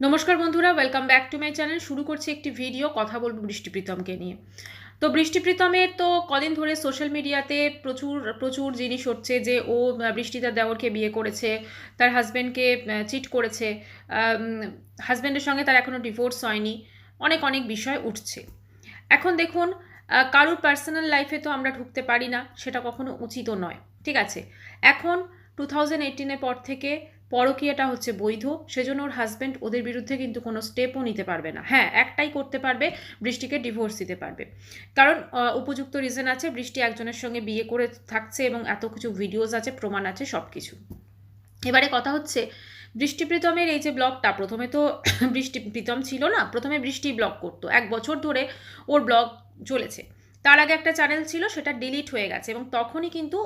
নমস্কার বন্ধুরা welcome back to my channel শুরু করছি একটি ভিডিও কথা বলব বৃষ্টি প্রীতমকে নিয়ে। তো বৃষ্টি প্রীতমের তো কদিন ধরে সোশ্যাল মিডিয়াতে প্রচুর প্রচুর জিনিস হচ্ছে যে ও আহ, বৃষ্টি তার দেওরকে বিয়ে করেছে তার হাজব্যান্ডকে চিট করেছে হাজব্যান্ডের সঙ্গে তার এখনও ডিভোর্স হয়নি অনেক অনেক বিষয় উঠছে। এখন দেখুন কারোর পার্সোনাল লাইফে তো আমরা ঢুকতে পারি না সেটা কখনো উচিতও নয় ঠিক আছে? এখন টু থাউজেন্ড পর থেকে পরকীয়াটা হচ্ছে বৈধ, সেজন্য ওর হাজব্যান্ড ওদের বিরুদ্ধে কিন্তু কোনো স্টেপও নিতে পারবে না। হ্যাঁ একটাই করতে পারবে, বৃষ্টিকে ডিভোর্স দিতে পারবে। কারণ উপযুক্ত রিজন আছে, বৃষ্টি একজনের সঙ্গে বিয়ে করে থাকছে এবং এত কিছু ভিডিওস আছে, প্রমাণ আছে সব কিছু এবারে কথা হচ্ছে, বৃষ্টি প্রীতমের এই যে ব্লগটা প্রথমে তো বৃষ্টি প্রীতম ছিল না, প্রথমে বৃষ্টি ব্লগ করতো। এক বছর ধরে ওর ব্লগ চলেছে। তার আগে একটা চ্যানেল ছিল, সেটা ডিলিট হয়ে গেছে এবং তখনই কিন্তু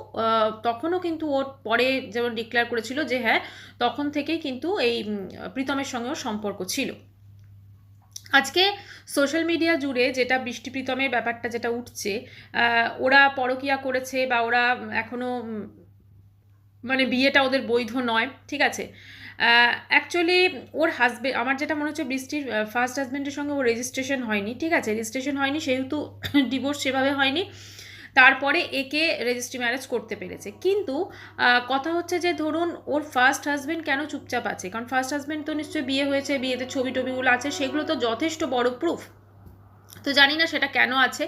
তখনও কিন্তু ওর পরে যেমন ডিক্লেয়ার করেছিল যে হ্যাঁ তখন থেকেই কিন্তু এই প্রীতমের সঙ্গেও সম্পর্ক ছিল। আজকে সোশ্যাল মিডিয়া জুড়ে যেটা বৃষ্টি প্রীতমের ব্যাপারটা যেটা উঠছে ওরা পরকিয়া করেছে বা ওরা এখনও মানে বিয়েটা ওদের বৈধ নয়, ঠিক আছে? অ্যাকচুয়ালি ওর হাজবেন্ড আমার যেটা মনে হচ্ছে বৃষ্টির ফার্স্ট হাজব্যান্ডের সঙ্গে ওর রেজিস্ট্রেশন হয়নি, ঠিক আছে? রেজিস্ট্রেশন হয়নি, সেহেতু ডিভোর্স সেভাবে হয়নি। তারপরে একে রেজিস্ট্রি ম্যারেজ করতে পেরেছে। কিন্তু কথা হচ্ছে যে ধরুন ওর ফার্স্ট হাজব্যান্ড কেন চুপচাপ আছে? কারণ ফার্স্ট হাজব্যান্ড তো নিশ্চয়ই বিয়ে হয়েছে, বিয়েতে ছবি টবিগুলো আছে, সেগুলো তো যথেষ্ট বড় প্রুফ তো জানি না সেটা কেন আছে।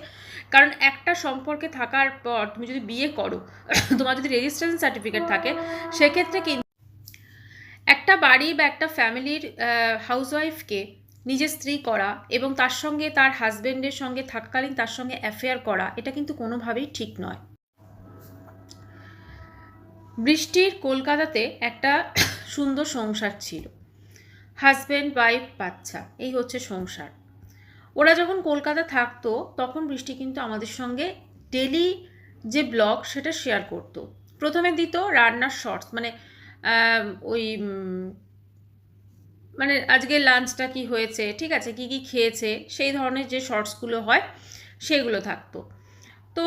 কারণ একটা সম্পর্কে থাকার পর তুমি যদি বিয়ে করো, তোমার যদি রেজিস্ট্রেশন সার্টিফিকেট থাকে, সেক্ষেত্রে কিন্তু একটা বাড়ি বা একটা ফ্যামিলির হাউসওয়াইফকে নিজের স্ত্রী করা এবং তার সঙ্গে তার হাজবেন্ডের সঙ্গে থাকাকালীন তার সঙ্গে অ্যাফেয়ার করা, এটা কিন্তু কোনোভাবেই ঠিক নয়। বৃষ্টির কলকাতাতে একটা সুন্দর সংসার ছিল। হাজব্যান্ড ওয়াইফ বাচ্চা, এই হচ্ছে সংসার। ওরা যখন কলকাতা থাকতো, তখন বৃষ্টি কিন্তু আমাদের সঙ্গে ডেলি যে ব্লগ সেটা শেয়ার করতো। প্রথমে দিত রান্নার শর্টস মানে ওই মানে আজকে লাঞ্চটা কি হয়েছে, ঠিক আছে, কি কি খেয়েছে, সেই ধরনের যে শর্টসগুলো হয়, সেগুলো থাকতো। তো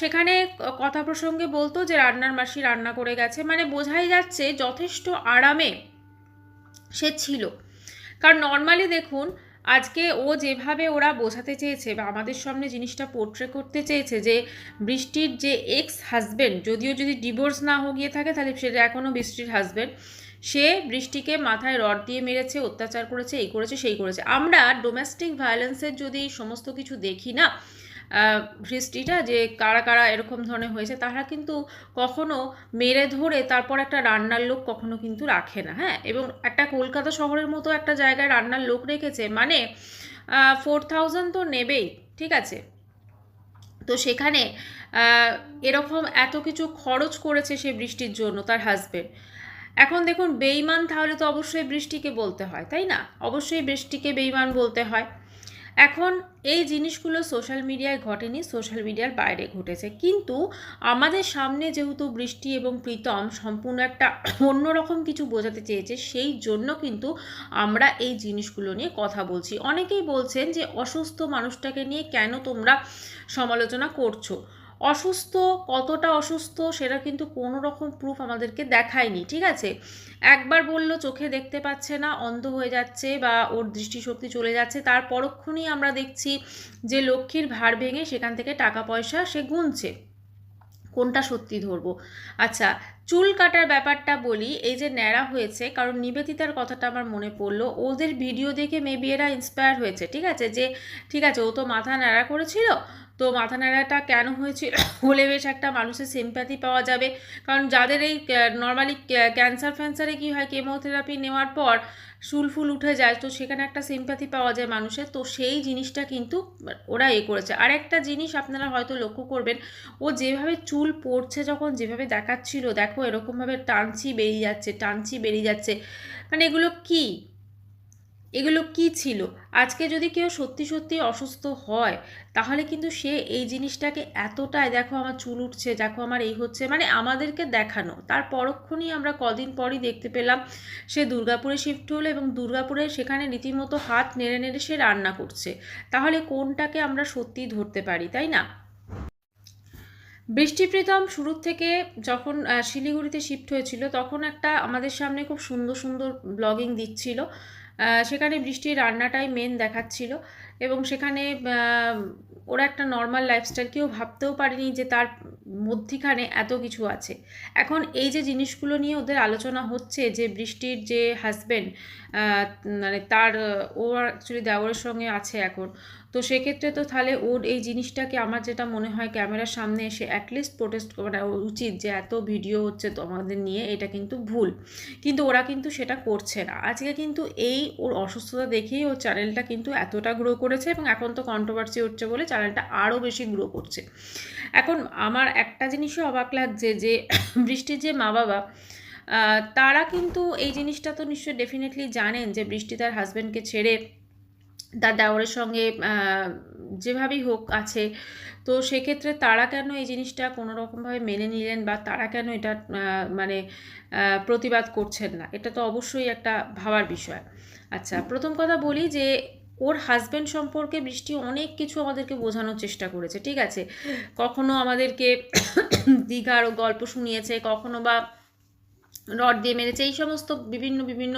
সেখানে কথা প্রসঙ্গে বলতো যে রান্নার মাসি রান্না করে গেছে মানে বোঝাই যাচ্ছে যথেষ্ট আরামে সে ছিল। কারণ নর্মালি দেখুন আজকে ও যেভাবে ওরা বোঝাতে চেয়েছে বা আমাদের সামনে জিনিসটা পোর্ট্রে করতে চেয়েছে যে বৃষ্টির যে এক্স হাজব্যান্ড যদিও যদি ডিভোর্স না হয়ে গিয়ে থাকে তাহলে সেটা এখনও বৃষ্টির হাজব্যান্ড সে বৃষ্টিকে মাথায় রড দিয়ে মেরেছে, অত্যাচার করেছে, এই করেছে, সেই করেছে। আমরা ডোমেস্টিক ভায়োলেন্সের যদি সমস্ত কিছু দেখি না হিস্ট্রিটা যে কারা কারা এরকম ধরনের হয়েছে, তারা কিন্তু কখনো মেরে ধরে তারপর একটা রান্নার লোক কখনো কিন্তু রাখে না হ্যাঁ? এবং একটা কলকাতা শহরের মতো একটা জায়গায় রান্নার লোক রেখেছে মানে ফোর থাউজেন্ড তো নেবেই, ঠিক আছে? তো সেখানে এরকম এত কিছু খরচ করেছে সে বৃষ্টির জন্য তার হাজবেন্ড এখন দেখুন বেইমান তাহলে তো অবশ্যই বৃষ্টিকে বলতে হয়, তাই না? অবশ্যই বৃষ্টিকে বেইমান বলতে হয়। এখন এই জিনিসগুলো সোশ্যাল মিডিয়ায় ঘটেনি সোশ্যাল মিডিয়ার বাইরে ঘটেছে। কিন্তু আমাদের সামনে যেহেতু বৃষ্টি এবং প্রীতম সম্পূর্ণ একটা অন্যরকম কিছু বোঝাতে চেয়েছে, সেই জন্য কিন্তু আমরা এই জিনিসগুলো নিয়ে কথা বলছি। অনেকেই বলছেন যে অসুস্থ মানুষটাকে নিয়ে কেন তোমরা সমালোচনা করছ? অসুস্থ, কতটা অসুস্থ সেটা কিন্তু কোনো রকম প্রুফ আমাদেরকে দেখায়নি, ঠিক আছে? একবার বলল চোখে দেখতে পাচ্ছে না, অন্ধ হয়ে যাচ্ছে বা ওর দৃষ্টিশক্তি চলে যাচ্ছে, তার পরক্ষণেই আমরা দেখছি যে লক্ষ্মীর ভার ভেঙে সেখান থেকে টাকা পয়সা সে গুনছে। কোনটা সত্যি ধরবো? আচ্ছা চুল কাটার ব্যাপারটা বলি, এই যে ন্যাড়া হয়েছে, কারণ নিবেদিতার কথাটা আমার মনে পড়ল, ওদের ভিডিও দেখে মেবি এরা ইন্সপায়ার হয়েছে, ঠিক আছে? যে, ঠিক আছে, ও তো মাথা ন্যাড়া করেছিল, তো মাথা ন্যাড়াটা কেন হয়েছিল? হলে বেশ একটা মানুষের সিম্প্যাথি পাওয়া যাবে, কারণ যাদের এই নর্মালি ক্যান্সার ফ্যান্সারে কী হয় কেমোথেরাপি নেওয়ার পর চুল ফুল উঠে যায়, তো সেখানে একটা সিম্প্যাথি পাওয়া যায় মানুষের, তো সেই জিনিসটা কিন্তু ওরা এ করেছে। আর একটা জিনিস আপনারা হয়তো লক্ষ্য করবেন, ও যেভাবে চুল পড়ছে যখন, যেভাবে দেখাচ্ছিল, দেখো এরকমভাবে টানছি বেরিয়ে যাচ্ছে, টানছি বেরিয়ে যাচ্ছে। মানে এগুলো কি? এগুলো কি ছিল? আজকে যদি কেউ সত্যি সত্যি অসুস্থ হয়, তাহলে কিন্তু সে এই জিনিসটাকে এতটাই, দেখো আমার চুল উঠছে, দেখো আমার এই হচ্ছে মানে আমাদেরকে দেখানো। তার পরক্ষণেই আমরা কদিন পরই দেখতে পেলাম, সে দুর্গাপুরে শিফট হলো এবং দুর্গাপুরে সেখানে রীতিমতো হাত নেড়ে নেড়ে সে রান্না করছে। তাহলে কোনটাকে আমরা সত্যিই ধরতে পারি, তাই না? বৃষ্টি প্রীতম শুরুর থেকে যখন শিলিগুড়িতে শিফট হয়েছিল, তখন একটা আমাদের সামনে খুব সুন্দর সুন্দর ব্লগিং দিচ্ছিল। সেখানে বৃষ্টির রান্নাটাই মেন দেখাচ্ছিল এবং সেখানে ওরা একটা নর্মাল লাইফস্টাইল কেউ ভাবতেও পারেনি যে তার মধ্যিখানে এত কিছু আছে। এখন এই যে জিনিসগুলো নিয়ে ওদের আলোচনা হচ্ছে যে বৃষ্টির যে হাজবেন্ড মানে তার, ও অ্যাকচুয়ালি দেওরের সঙ্গে আছে এখন। তো সেক্ষেত্রে তো তাহলে ওর এই জিনিসটাকে আমার যেটা মনে হয় ক্যামেরার সামনে এসে অ্যাটলিস্ট প্রোটেস্ট করা উচিত যে এত ভিডিও হচ্ছে তোমাদের নিয়ে, এটা কিন্তু ভুল। কিন্তু ওরা কিন্তু সেটা করছে না। আজকে কিন্তু এই ওর অসুস্থতা দেখেই ওর চ্যানেলটা কিন্তু এতটা গ্রো করেছে এবং এখন তো কন্ট্রোভার্সি হচ্ছে বলে চ্যানেলটা আরও বেশি গ্রো করছে। এখন আমার একটা জিনিসও অবাক লাগছে যে বৃষ্টির যে মা বাবা তারা কিন্তু এই জিনিসটা তো নিশ্চয়ই ডেফিনেটলি জানেন যে বৃষ্টি তার হাজব্যান্ডকে ছেড়ে তার দেওরের সঙ্গে যেভাবেই হোক আছে। তো সেক্ষেত্রে তারা কেন এই জিনিসটা কোনো রকমভাবে মেনে নিলেন বা তারা কেন এটা মানে প্রতিবাদ করছেন না? এটা তো অবশ্যই একটা ভাবার বিষয়। আচ্ছা প্রথম কথা বলি যে ওর হাজব্যান্ড সম্পর্কে বৃষ্টি অনেক কিছু আমাদেরকে বোঝানোর চেষ্টা করেছে, ঠিক আছে? কখনো আমাদেরকে দীঘার গল্প শুনিয়েছে, কখনো বা রড দিয়ে মেরেছে, এই সমস্ত বিভিন্ন বিভিন্ন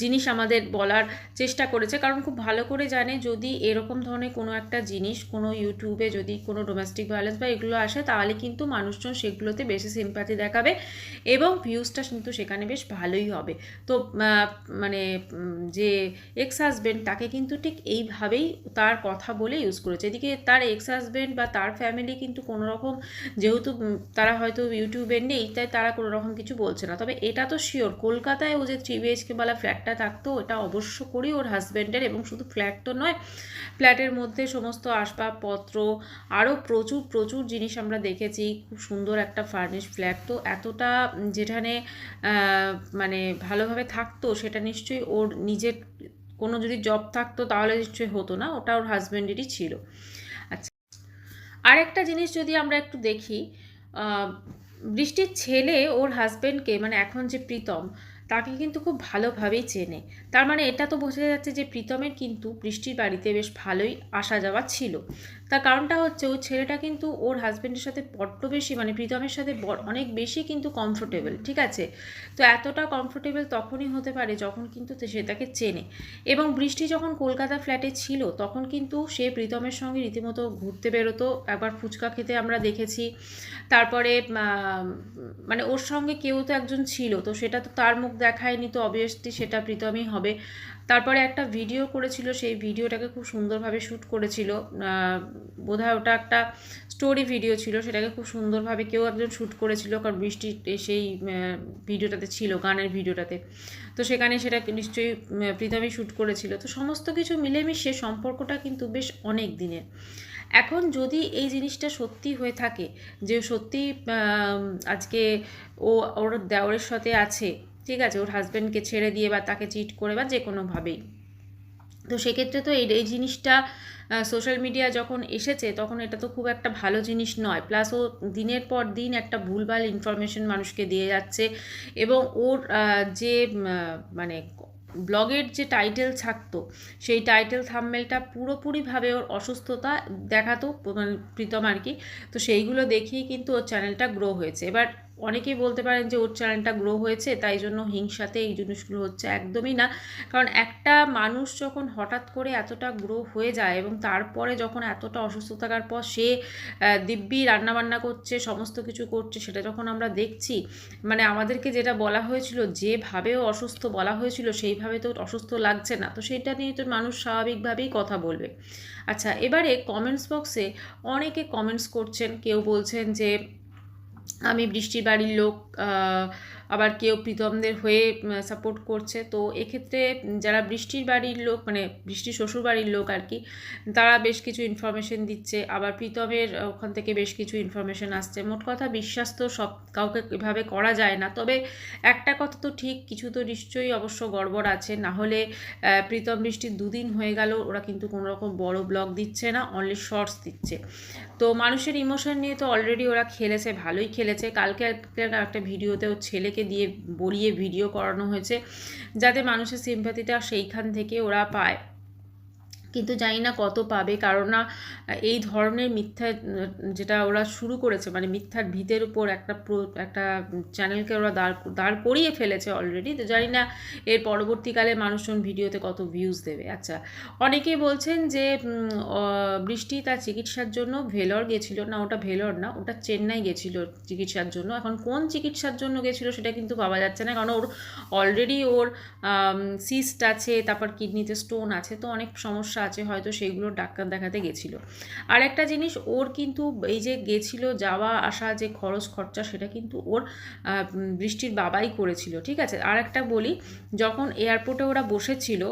জিনিস আমাদের বলার চেষ্টা করেছে। কারণ খুব ভালো করে জানে যদি এরকম ধরনের কোনো একটা জিনিস কোনো ইউটিউবে যদি কোনো ডোমেস্টিক ভায়োলেন্স বা এগুলো আসে, তাহলে কিন্তু মানুষজন সেগুলোতে বেশি সিম্প্যাথি দেখাবে এবং ভিউজটা কিন্তু সেখানে বেশ ভালোই হবে। তো মানে যে এক্স হাজব্যান্ড তাকে কিন্তু ঠিক এইভাবেই তার কথা বলে ইউজ করেছে। এদিকে তার এক্স হাজব্যান্ড বা তার ফ্যামিলি কিন্তু কোনো রকম যেহেতু তারা হয়তো ইউটিউবে নেই, তাই তারা কোনো রকম কিছু বলছে না। তবে এটা তো শিওর কলকাতায় ও যে থ্রি বিএইচকে বলা ফ্ল্যাটটা থাকতো এটা অবশ্য করি ওর হাজব্যান্ডের এবং শুধু ফ্ল্যাট তো নয় ফ্ল্যাটের মধ্যে সমস্ত আসবাবপত্র আরও প্রচুর প্রচুর জিনিস আমরা দেখেছি, খুব সুন্দর একটা ফার্নিশ ফ্ল্যাট তো এতটা যেখানে মানে ভালোভাবে থাকতো, সেটা নিশ্চয়ই ওর নিজের কোনো যদি জব থাকতো তাহলে নিশ্চয়ই হতো না, ওটা ওর হাজব্যান্ডেরই ছিল। আচ্ছা আরেকটা জিনিস যদি আমরা একটু দেখি বৃষ্টির ছেলে ওর হাজব্যান্ডকে মানে এখন যে প্রীতম তাকে কিন্তু খুব ভালোভাবেই চেনে। তার মানে এটা তো বোঝা যাচ্ছে যে প্রীতমের কিন্তু বৃষ্টির বাড়িতে বেশ ভালোই আসা যাওয়া ছিল। তার কারণটা হচ্ছে ওই ছেলেটা কিন্তু ওর হাজব্যান্ডের সাথে বড্ড বেশি মানে প্রীতমের সাথে অনেক বেশি কিন্তু কমফোর্টেবল ঠিক আছে? তো এতটা কমফোর্টেবল তখনই হতে পারে যখন কিন্তু সে তাকে চেনে। এবং বৃষ্টি যখন কলকাতা ফ্ল্যাটে ছিল, তখন কিন্তু সে প্রীতমের সঙ্গে রীতিমতো ঘুরতে বেরোতো। একবার ফুচকা খেতে আমরা দেখেছি। তারপরে মানে ওর সঙ্গে কেউ তো একজন ছিল, তো সেটা তো তার মুখ দেখায়নি, তো অবভিয়াসলি সেটা প্রীতমই হবে। তারপরে একটা ভিডিও করেছিল, সেই ভিডিওটাকে খুব সুন্দরভাবে শ্যুট করেছিল। বোধহয় ওটা একটা স্টোরি ভিডিও ছিল, সেটাকে খুব সুন্দরভাবে কেউ একজন শ্যুট করেছিল, কারণ বৃষ্টি সেই ভিডিওটাতে ছিল, গানের ভিডিওটাতে তো সেখানে সেটা নিশ্চয়ই প্রীতমই শ্যুট করেছিল। তো সমস্ত কিছু মিলেমিশে সম্পর্কটা কিন্তু বেশ অনেক দিনের। এখন যদি এই জিনিসটা সত্যি হয়ে থাকে, যে সত্যি আজকে ও, ওর দেওরের সাথে আছে ঠিক আছে, ওর হাজব্যান্ডকে ছেড়ে দিয়ে বা তাকে চিট করে বা যে কোনোভাবেই তো সেক্ষেত্রে তো এই এই জিনিসটা সোশ্যাল মিডিয়া যখন এসেছে, তখন এটা তো খুব একটা ভালো জিনিস নয়। প্লাস ও দিনের পর দিন একটা ভুলভাল ইনফরমেশন মানুষকে দিয়ে যাচ্ছে এবং ওর যে মানে ব্লগের যে টাইটেল থাকতো সেই টাইটেল থাম্বেলটা পুরোপুরিভাবে ওর অসুস্থতা দেখাতো মানে প্রীতম আর কি। তো সেইগুলো দেখেই কিন্তু ওর চ্যানেলটা গ্রো হয়েছে। এবার অনেকেই বলতে পারেন যে ওর চ্যানেলটা গ্রো হয়েছে, তাই জন্য হিংসাতে এই জিনিসগুলো হচ্ছে একদমই না। কারণ একটা মানুষ যখন হঠাৎ করে এতটা গ্রো হয়ে যায় এবং তারপরে যখন এতটা অসুস্থ থাকার পর সে দিব্যি রান্নাবান্না করছে, সমস্ত কিছু করছে, সেটা যখন আমরা দেখছি মানে আমাদেরকে যেটা বলা হয়েছিল যেভাবেও অসুস্থ বলা হয়েছিল, সেইভাবে তো অসুস্থ লাগছে না। তো সেটা নিয়ে তো মানুষ স্বাভাবিকভাবেই কথা বলবে। আচ্ছা এবারে কমেন্টস বক্সে অনেকে কমেন্টস করছেন, কেউ বলছেন যে আমি বৃষ্টির বাড়ির লোক আবার কেউ প্রীতমদের হয়ে সাপোর্ট করছে। তো এক্ষেত্রে যারা বৃষ্টির বাড়ির লোক মানে বৃষ্টির শ্বশুর বাড়ির লোক আর কি, তারা বেশ কিছু ইনফরমেশন দিচ্ছে। আবার প্রীতমের ওখান থেকে বেশ কিছু ইনফরমেশন আসছে। মোট কথা বিশ্বাস তো সব কাউকে এভাবে করা যায় না। তবে একটা কথা তো ঠিক, কিছু তো নিশ্চয়ই অবশ্য গড়বড় আছে। না হলে প্রীতম বৃষ্টির দুদিন হয়ে গেল, ওরা কিন্তু কোনো রকম বড় ব্লগ দিচ্ছে না অনলি শর্টস দিচ্ছে। তো মানুষের ইমোশন নিয়ে তো অলরেডি ওরা খেলেছে, ভালোই খেলেছে। কালকে একটা ভিডিওতেও ভিডিওতে ছেলেকে দিয়ে বলিয়ে ভিডিও করানো হয়েছে যাতে মানুষের সিম্পাতিটা সেইখান থেকে ওরা পায়। কিন্তু জানি না কত পাবে। কারণ না এই ধরনের মিথ্যা যেটা ওরা শুরু করেছে মানে মিথ্যার ভিতের উপর একটা একটা চ্যানেলকে ওরা দাঁড় দাঁড় করিয়ে ফেলেছে অলরেডি তো জানি না এর পরবর্তীকালে মানুষজন ভিডিওতে কত ভিউজ দেবে। আচ্ছা অনেকেই বলছেন যে বৃষ্টি তার চিকিৎসার জন্য ভেলোর গেছিল না, ওটা ভেলোর না, ওটা চেন্নাই গেছিল চিকিৎসার জন্য। এখন কোন চিকিৎসার জন্য গেছিল সেটা কিন্তু পাওয়া যাচ্ছে না, কারণ ওর অলরেডি ওর সিস্ট আছে, তারপর কিডনিতে স্টোন আছে, তো অনেক সমস্যা আছে, হয়তো সেগুলোর ডাক্তার দেখাতে গেছিল। আর একটা জিনিস, ওর কিন্তু এই যে গেছিল যাওয়া আসা যে খরচ খরচা, সেটা কিন্তু ওর বৃষ্টির বাবাই করেছিল, ঠিক আছে? আর একটা বলি, যখন এয়ারপোর্টে ওরা বসেছিল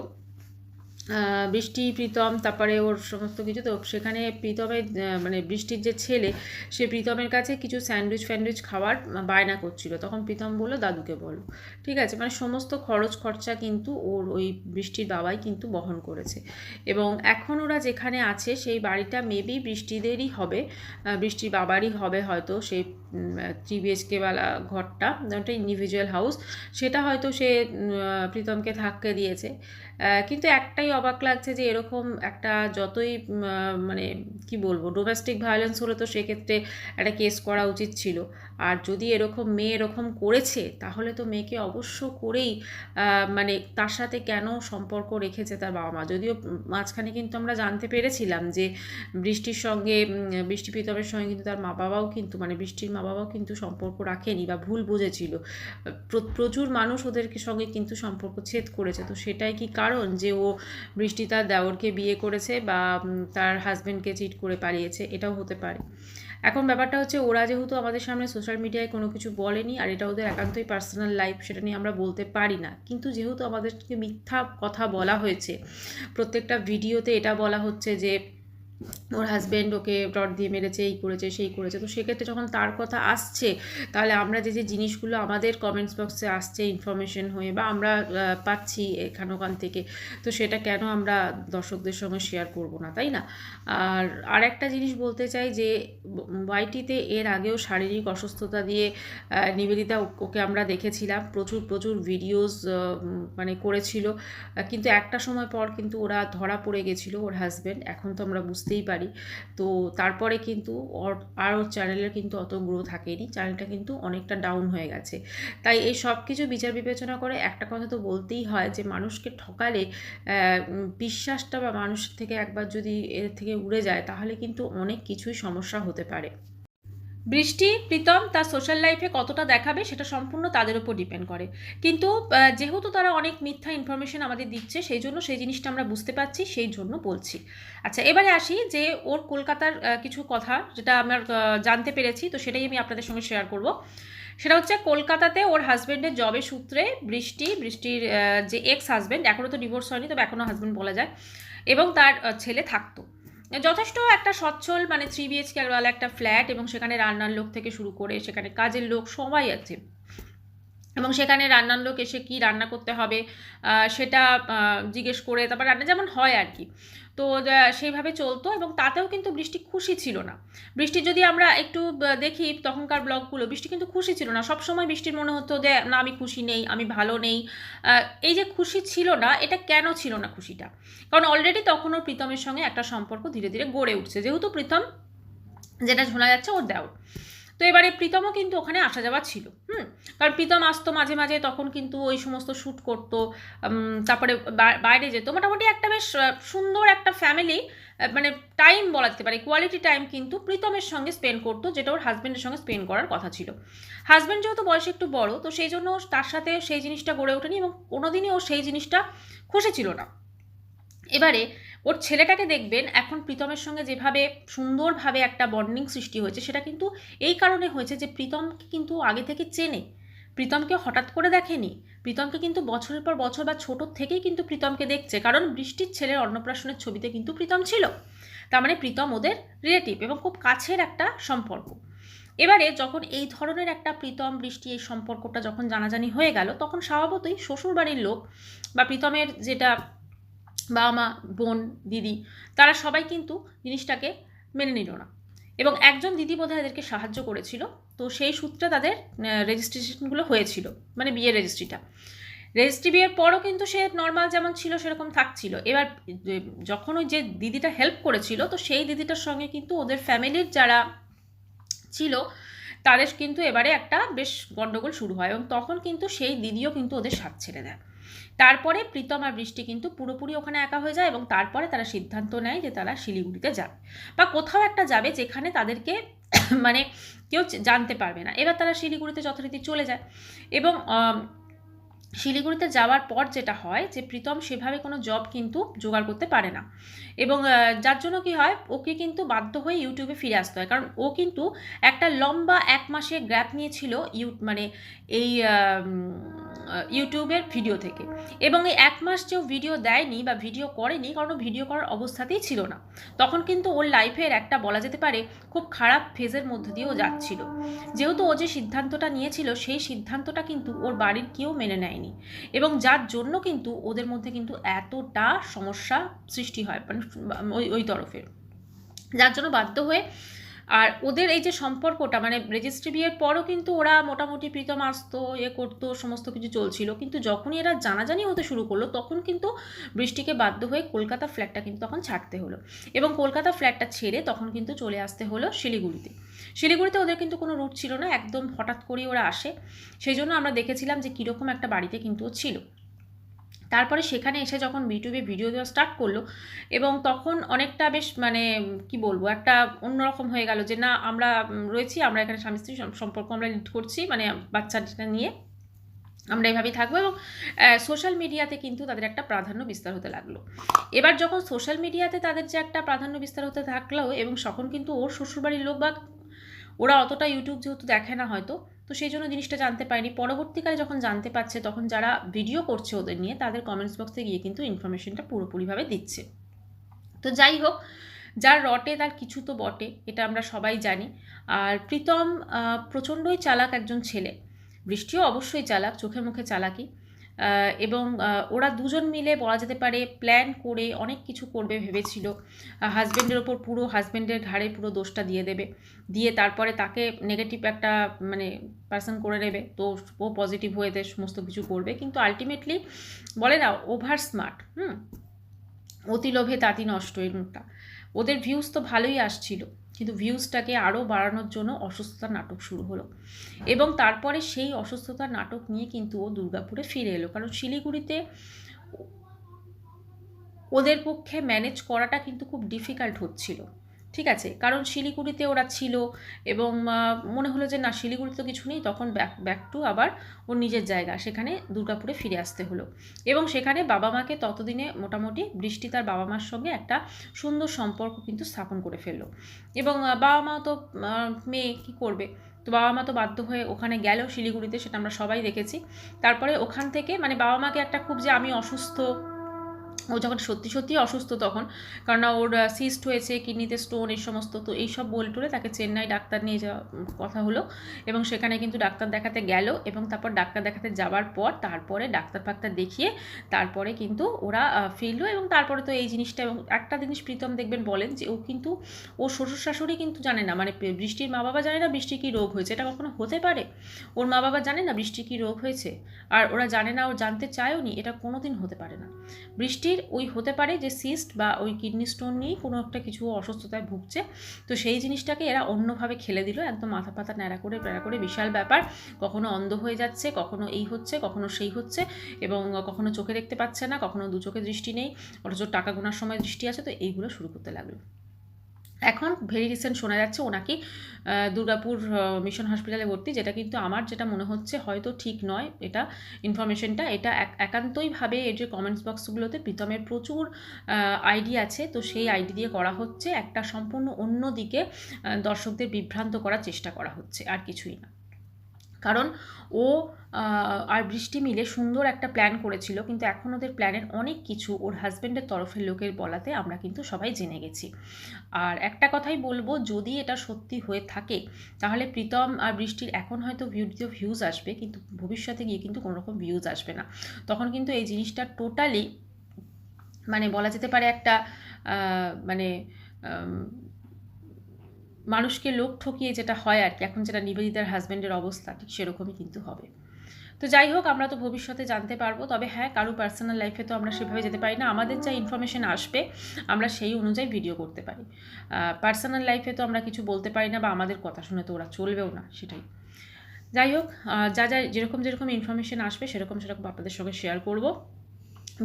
বৃষ্টি, প্রীতম, তারপরে ওর সমস্ত কিছু। তো সেখানে প্রীতমের মানে বৃষ্টির যে ছেলে, সে প্রীতমের কাছে কিছু স্যান্ডউইচ ফ্যান্ডউইচ খাওয়ার বায়না করছিল। তখন প্রীতম বলল, দাদুকে বলো। ঠিক আছে? মানে সমস্ত খরচ খরচা কিন্তু ওর ওই বৃষ্টির বাবাই কিন্তু বহন করেছে। এবং এখন ওরা যেখানে আছে, সেই বাড়িটা মেবি বৃষ্টিদেরই হবে। বৃষ্টির বাবারই হবে হয়তো সেই থ্রি বিএচকে বালা ঘরটা ওটা ইন্ডিভিজুয়াল হাউস সেটা হয়তো সে প্রীতমকে থাকতে দিয়েছে। কিন্তু একটাই অবাক লাগছে যে এরকম একটা যতই মানে কি বলব ডোমেস্টিক ভায়োলেন্স হলে তো সেক্ষেত্রে একটা কেস করা উচিত ছিল। আর যদি এরকম মেয়ে এরকম করেছে, তাহলে তো মেয়েকে অবশ্য করেই মানে তার সাথে কেন সম্পর্ক রেখেছে তার বাবা মা? যদিও মাঝখানে কিন্তু আমরা জানতে পেরেছিলাম যে বৃষ্টির সঙ্গে বৃষ্টি প্রীতমের সঙ্গে কিন্তু তার মা বাবাও কিন্তু মানে বৃষ্টির মা বাবাও কিন্তু সম্পর্ক রাখেনি বা ভুল বুঝেছিল। প্রচুর মানুষ ওদেরকে সঙ্গে কিন্তু সম্পর্ক ছেদ করেছে। তো সেটাই কি কারণ যে ও বৃষ্টি তার দেওরকে বিয়ে করেছে বা তার হাজব্যান্ডকে চিট করে পালিয়েছে? এটাও হতে পারে। এখন ব্যাপারটা হচ্ছে ওরা যেহেতু আমাদের সামনে সোশ্যাল মিডিয়ায় কোনো কিছু বলেনি আর এটা ওদের একান্তই পার্সোনাল লাইফ সেটা নিয়ে আমরা বলতে পারি না। কিন্তু যেহেতু আমাদেরকে মিথ্যা কথা বলা হয়েছে, প্রত্যেকটা ভিডিওতে এটা বলা হচ্ছে যে ওর হাজব্যান্ড ওকে রড দিয়ে মেরেছে, এই করেছে, সেই করেছে। তো সেক্ষেত্রে যখন তার কথা আসছে, তাহলে আমরা যে যে জিনিসগুলো আমাদের কমেন্টস বক্সে আসছে ইনফরমেশন হয়ে বা আমরা পাচ্ছি এখান ওখান থেকে, তো সেটা কেন আমরা দর্শকদের সঙ্গে শেয়ার করব না, তাই না? আর আরেকটা জিনিস বলতে চাই যে ওয়াইটিতে এর আগেও শারীরিক অসুস্থতা দিয়ে নিবেদিতা ওকে আমরা দেখেছিলাম। প্রচুর প্রচুর ভিডিওস মানে করেছিল। কিন্তু একটা সময় পর কিন্তু ওরা ধরা পড়ে গেছিল ওর হাজব্যান্ড এখন তো আমরা বুঝতেই পারি। তো তারপরে কিন্তু আর ওর চ্যানেলের কিন্তু অত গ্রো থাকেনি। চ্যানেলটা কিন্তু অনেকটা ডাউন হয়ে গেছে। তাই এই সব কিছু বিচার বিবেচনা করে একটা কথা তো বলতেই হয় যে, মানুষকে ঠকালে বিশ্বাসটা বা মানুষ থেকে একবার যদি এর থেকে উড়ে যায়, তাহলে কিন্তু অনেক কিছুই সমস্যা হতে পারে। বৃষ্টি, প্রীতম তার সোশ্যাল লাইফে কতটা দেখাবে সেটা সম্পূর্ণ তাদের উপর ডিপেন্ড করে। কিন্তু যেহেতু তারা অনেক মিথ্যা ইনফরমেশন আমাদের দিচ্ছে, সেই জন্য সেই জিনিসটা আমরা বুঝতে পারছি, সেই জন্য বলছি। আচ্ছা এবারে আসি যে ওর কলকাতার কিছু কথা যেটা আমার জানতে পেরেছি, তো সেটাই আমি আপনাদের সঙ্গে শেয়ার করব। সেটা হচ্ছে কলকাতাতে ওর হাজব্যান্ডের জবের সূত্রে বৃষ্টি, বৃষ্টির যে এক্স হাজব্যান্ড এখনও তো ডিভোর্স হয়নি, তবে এখনও হাজব্যান্ড বলা যায়, এবং তার ছেলে থাকতো। যথেষ্ট একটা সচ্ছল মানে থ্রি বিএচকে ওয়ালা একটা ফ্ল্যাট এবং সেখানে রান্নার লোক থেকে শুরু করে সেখানে কাজের লোক সবাই আছে। এবং সেখানে রান্নার লোক এসে কি রান্না করতে হবে সেটা জিজ্ঞেস করে তারপর রান্না যেমন হয় আর কি। তো সেইভাবে চলতো এবং তাতেও কিন্তু বৃষ্টি খুশি ছিল না। বৃষ্টি যদি আমরা একটু দেখি তখনকার ব্লগগুলো, বৃষ্টি কিন্তু খুশি ছিল না। সব সময় বৃষ্টির মনে হতো যে, না, আমি খুশি নেই, আমি ভালো নেই। এই যে খুশি ছিল না, এটা কেন ছিল না খুশিটা? কারণ অলরেডি তখন ওর প্রীতমের সঙ্গে একটা সম্পর্ক ধীরে ধীরে গড়ে উঠছে। যেহেতু প্রীতম, যেটা শোনা যাচ্ছে, ওর দেওর। তো এবারে প্রীতমও কিন্তু ওখানে আসা যাওয়া ছিল, হুম? কারণ প্রীতম আসতো মাঝে মাঝে, তখন কিন্তু ওই সমস্ত শ্যুট করতো তারপরে বাইরে যেত। মোটামুটি একটা বেশ সুন্দর একটা ফ্যামিলি মানে টাইম বলা যেতে পারে কোয়ালিটি টাইম কিন্তু প্রীতমের সঙ্গে স্পেন্ড করতো, যেটা ওর হাজব্যান্ডের সঙ্গে স্পেন্ড করার কথা ছিল। হাজব্যান্ড যেহেতু বয়সে একটু বড়, তো সেই জন্য তার সাথে সেই জিনিসটা গড়ে ওঠেনি এবং কোনোদিনই ও সেই জিনিসটা খুশি ছিল না। এবারে ওর ছেলেটাকে দেখবেন এখন প্রীতমের সঙ্গে যেভাবে সুন্দরভাবে একটা বন্ডিং সৃষ্টি হয়েছে, সেটা কিন্তু এই কারণে হয়েছে যে প্রীতমকে কিন্তু আগে থেকে চেনে। প্রীতমকে হঠাৎ করে দেখেনি। প্রীতমকে কিন্তু বছরের পর বছর বা ছোটোর থেকেই কিন্তু প্রীতমকে দেখছে। কারণ বৃষ্টির ছেলের অন্নপ্রাশনের ছবিতে কিন্তু প্রীতম ছিল। তার মানে প্রীতম ওদের রিলেটিভ এবং খুব কাছের একটা সম্পর্ক। এবারে যখন এই ধরনের একটা প্রীতম বৃষ্টি এই সম্পর্কটা যখন জানাজানি হয়ে গেল, তখন স্বভাবতই শ্বশুরবাড়ির লোক বা প্রীতমের যেটা বাবা মা বোন, দিদি, তারা সবাই কিন্তু জিনিসটাকে মেনে নিল না। এবং একজন দিদি বোধহয় এদেরকে সাহায্য করেছিল। তো সেই সূত্রে তাদের রেজিস্ট্রেশনগুলো হয়েছিল মানে বিয়ের রেজিস্ট্রিটা রেজিস্ট্রি বিয়ের পরও কিন্তু সে নর্মাল যেমন ছিল, সেরকম থাকছিল। এবার যখন ওই যে দিদিটা হেল্প করেছিল, তো সেই দিদিটার সঙ্গে কিন্তু ওদের ফ্যামিলির যারা ছিল, তাদের কিন্তু এবারে একটা বেশ গন্ডগোল শুরু হয়। এবং তখন কিন্তু সেই দিদিও কিন্তু ওদের সাথ ছেড়ে দেয়। তারপরে প্রীতম আর বৃষ্টি কিন্তু পুরোপুরি ওখানে একা হয়ে যায় এবং তারপরে তারা সিদ্ধান্ত নেয় যে তারা শিলিগুড়িতে যাবে বা কোথাও একটা যাবে যেখানে তাদেরকে মানে কেউ জানতে পারবে না। এবার তারা শিলিগুড়িতে যথারীতি চলে যায় এবং শিলিগুড়িতে যাওয়ার পর যেটা হয় যে প্রীতম সেভাবে কোনো জব কিন্তু জোগাড় করতে পারে না। এবং যার জন্য কি হয়, ওকে কিন্তু বাধ্য হয়ে ইউটিউবে ফিরে আসতে হয়। কারণ ও কিন্তু একটা লম্বা এক মাসে গ্যাপ নিয়েছিল ইউ মানে এই ইউটিউবের ভিডিও থেকে। এবং এই এক মাস যে ও ভিডিও দেয়নি বা ভিডিও করেনি, কারণ ভিডিও করার অবস্থাতেই ছিল না। তখন কিন্তু ওর লাইফের একটা বলা যেতে পারে খুব খারাপ ফেজের মধ্যে দিয়ে ও যাচ্ছিল। যেহেতু ও যে সিদ্ধান্তটা নিয়েছিল, সেই সিদ্ধান্তটা কিন্তু ওর বাড়ির কেউ মেনে নেয়নি। এবং যার জন্য কিন্তু ওদের মধ্যে কিন্তু এতটা সমস্যা সৃষ্টি হয় মানে ওই ওই তরফের। যার জন্য বাধ্য হয়ে আর ওদের এই যে সম্পর্কটা মানে রেজিস্ট্রি বিয়ের পরও কিন্তু ওরা মোটামুটি প্রীতম, আসতো, এ করতো, সমস্ত কিছু চলছিল। কিন্তু যখনই এরা জানাজানি হতে শুরু করল, তখন কিন্তু বৃষ্টিকে বাধ্য হয়ে কলকাতা ফ্ল্যাটটা কিন্তু তখন ছাড়তে হলো। এবং কলকাতা ফ্ল্যাটটা ছেড়ে তখন কিন্তু চলে আসতে হলো শিলিগুড়িতে। শিলিগুড়িতে ওদের কিন্তু কোনো রুট ছিল না, একদম হঠাৎ করেই ওরা আসে। সেই জন্য আমরা দেখেছিলাম যে কীরকম একটা বাড়িতে কিন্তু ও ছিল। তারপরে সেখানে এসে যখন ইউটিউবে ভিডিও দেওয়া স্টার্ট করল এবং তখন অনেকটা বেশ মানে কি বলব, একটা অন্যরকম হয়ে গেল যে, না, আমরা রয়েছি, আমরা এখানে স্বামী স্ত্রী সম্পর্ক আমরা লিড করছি মানে বাচ্চাটা নিয়ে আমরা এভাবেই থাকব। এবং সোশ্যাল মিডিয়াতে কিন্তু তাদের একটা প্রাধান্য বিস্তার হতে লাগল। এবার যখন সোশ্যাল মিডিয়াতে তাদের যে একটা প্রাধান্য বিস্তার হতে থাকল এবং তখন কিন্তু ওর শ্বশুরবাড়ির লোক বা ওরা অতটা ইউটিউব যেহেতু দেখে না হয়তো তো সেই জন্য জিনিসটা জানতে পারিনি। পরবর্তীকালে যখন জানতে পারছে, তখন যারা ভিডিও করছে ওদের নিয়ে, তাদের কমেন্টস বক্সে গিয়ে কিন্তু ইনফরমেশনটা পুরোপুরিভাবে দিচ্ছে। তো যাই হোক, যার রটে তার কিছু তো বটে, এটা আমরা সবাই জানি। আর প্রীতম প্রচণ্ডই চালাক একজন ছেলে। বৃষ্টিও অবশ্যই চালাক, চোখে মুখে চালাকি এবং ওরা দুজন মিলে বলা যেতে পারে প্ল্যান করে অনেক কিছু করবে ভেবেছিল। হাজব্যান্ডের ওপর পুরো হাজব্যান্ডের ঘাড়ে পুরো দোষটা দিয়ে দেবে। দিয়ে তারপরে তাকে নেগেটিভ একটা মানে পার্সন করে নেবে। তো ও পজিটিভ হয়েতে সমস্ত কিছু করবে। কিন্তু আলটিমেটলি বলে না ওভার স্মার্ট হুম? অতি লোভে তাঁতি নষ্ট এরকমটা ওদের ভিউজ তো ভালোই আসছিল। কিন্তু ভিউজটাকে আরও বাড়ানোর জন্য অসুস্থতার নাটক শুরু হলো। এবং তারপরে সেই অসুস্থতার নাটক নিয়ে কিন্তু ও দুর্গাপুরে ফিরে এলো। কারণ শিলিগুড়িতে ওদের পক্ষে ম্যানেজ করাটা কিন্তু খুব ডিফিকাল্ট হচ্ছিল। ঠিক আছে, কারণ শিলিগুড়িতে ওরা ছিল এবং মনে হলো যে না, শিলিগুড়িতে তো কিছু নেই, তখন ব্যাক ব্যাক টু আবার ওর নিজের জায়গা, সেখানে দুর্গাপুরে ফিরে আসতে হলো। এবং সেখানে বাবা মাকে ততদিনে মোটামুটি বৃষ্টি তার বাবা মার সঙ্গে একটা সুন্দর সম্পর্ক কিন্তু স্থাপন করে ফেলল। এবং বাবা মা তো মেয়ে, কী করবে? তো বাবা মা তো বাধ্য হয়ে ওখানে গেল শিলিগুড়িতে, সেটা আমরা সবাই দেখেছি। তারপরে ওখান থেকে মানে বাবা মাকে একটা খুব যে আমি অসুস্থ ও যখন সত্যি সত্যি অসুস্থ তখন, কারণ ওর সিস্ট হয়েছে কিডনিতে স্টোন এই সমস্ত, তো এইসব বলে টলে তাকে চেন্নাই ডাক্তার নিয়ে যাওয়া কথা হলো। এবং সেখানে কিন্তু ডাক্তার দেখাতে গেল এবং তারপর ডাক্তার দেখাতে যাওয়ার পর তারপরে ডাক্তার ফাক্তার দেখিয়ে তারপরে কিন্তু ওরা ফিরলো এবং তারপরে তো এই জিনিসটা এবং একটা জিনিস প্রীতম দেখবেন বলেন যে ও কিন্তু ও শ্বশুর শাশুড়ি কিন্তু জানে না মানে বৃষ্টির মা বাবা জানে না বৃষ্টি কী রোগ হয়েছে, এটা কখনো হতে পারে? ওর মা বাবা জানে না বৃষ্টি কী রোগ হয়েছে? আর ওরা জানে না, ও জানতে চায়ও নি, এটা কোনো দিন হতে পারে না। বৃষ্টির ওই হতে পারে যে সিস্ট বা ওই কিডনি স্টোন নিয়েই কোনো একটা কিছু অসুস্থতায় ভুগছে। তো সেই জিনিসটাকে এরা অন্যভাবে খেলে দিল, একদম মাথা পাতা ন্যাড়া করে প্যাড়া করে, বিশাল ব্যাপার। কখনো অন্ধ হয়ে যাচ্ছে, কখনো এই হচ্ছে, কখনো সেই হচ্ছে এবং কখনো চোখে দেখতে পাচ্ছে না, কখনো দু চোখে দৃষ্টি নেই, অথচ টাকা গোনার সময় দৃষ্টি আছে, তো এইগুলো শুরু করতে লাগল। এখন ভেরি রিসেন্ট শোনা যাচ্ছে ওনাকে দুর্গাপুর মিশন হসপিটালে ভর্তি, যেটা কিন্তু আমার যেটা মনে হচ্ছে হয়তো ঠিক নয় এটা ইনফরমেশনটা এটা এক- একান্তইভাবে এর যে কমেন্টস বক্সগুলোতে প্রীতমের প্রচুর আইডি আছে, তো সেই আইডি দিয়ে করা হচ্ছে। একটা সম্পূর্ণ অন্য দিকে দর্শকদের বিভ্রান্ত করার চেষ্টা করা হচ্ছে, আর কিছুই না। কারণ ও আর বৃষ্টি মিলে সুন্দর একটা প্ল্যান করেছিল, কিন্তু এখন ওদের প্ল্যানের অনেক কিছু ওর হাজব্যান্ডের তরফের লোকের বলাতে আমরা কিন্তু সবাই জেনে গেছি। আর একটা কথাই বলব, যদি এটা সত্যি হয়ে থাকে, তাহলে প্রীতম আর বৃষ্টির এখন হয়তো ভিডিও ভিউজ আসবে, কিন্তু ভবিষ্যতে গিয়ে কিন্তু কোনো রকম ভিউজ আসবে না। তখন কিন্তু এই জিনিসটা টোটালি মানে বলা যেতে পারে একটা মানে মানুষকে লোক ঠকিয়ে যেটা হয় আর কি, এখন যেটা নিবেদিতার হাজব্যান্ডের অবস্থা, ঠিক সেরকমই কিন্তু হবে। তো যাই হোক, আমরা তো ভবিষ্যতে জানতে পারব, তবে হ্যাঁ কারও পার্সোনাল লাইফে তো আমরা সেভাবে যেতে পারি না। আমাদের যা ইনফরমেশন আসবে, আমরা সেই অনুযায়ী ভিডিও করতে পারি। পার্সোনাল লাইফে তো আমরা কিছু বলতে পারি না বা আমাদের কথা শুনে তো ওরা চলবেও না, সেটাই। যাই হোক যা যা যেরকম যেরকম ইনফরমেশন আসবে, সেরকম সেরকম আপনাদের সঙ্গে শেয়ার করব।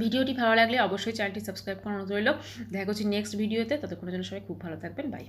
ভিডিওটি ভালো লাগলে অবশ্যই চ্যানেলটি সাবস্ক্রাইব করানো রইল। দেখা করছি নেক্সট ভিডিওতে ততক্ষণের জন্য সবাই খুব ভালো থাকবেন বাই